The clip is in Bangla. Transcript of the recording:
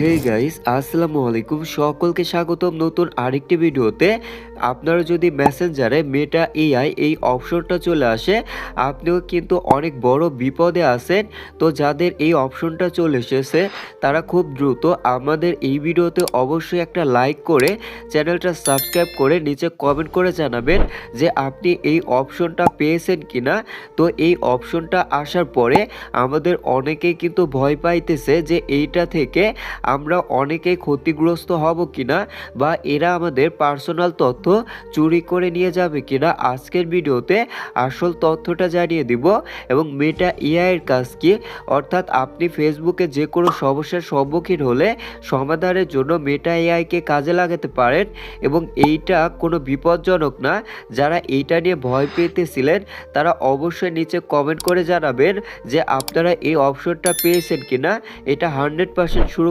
হে গাইস আসসালামু আলাইকুম। সকলকে স্বাগতম নতুন আরেকটি ভিডিওতে। আপনারা যদি মেসেঞ্জারে মেটা এআই এই অপশনটা চলে আসে, আপনিও কিন্তু অনেক বড় বিপদে আছেন। তো যাদের এই অপশনটা চলে এসেছে, তারা খুব দ্রুত আমাদের এই ভিডিওতে অবশ্যই একটা লাইক করে চ্যানেলটা সাবস্ক্রাইব করে নিচে কমেন্ট করে জানাবেন যে আপনি এই অপশনটা পেয়েছেন কিনা। তো এই অপশনটা আসার পরে আমাদের অনেকেই কিন্তু ভয় পাইতেছে যে এইটা থেকে আমরা অনেকেই ক্ষতিগ্রস্ত হব কিনা বা এরা আমাদের পার্সোনাল তথ্য চুরি করে নিয়ে যাবে কিনা আজকের ভিডিওতে আসল তথ্যটা জানিয়ে দিব এবং মেটা এআইয়ের কাজ কি? অর্থাৎ আপনি ফেসবুকে যে কোনো সমস্যার সম্মুখীন হলে সমাধানের জন্য মেটা এআইকে কাজে লাগাতে পারেন এবং এইটা কোনো বিপজ্জনক না। যারা এইটা নিয়ে ভয় পেতেছিলেন, তারা অবশ্যই নিচে কমেন্ট করে জানাবেন যে আপনারা এই অপশনটা পেয়েছেন কিনা। এটা হান্ড্রেড পার্সেন্ট শুরু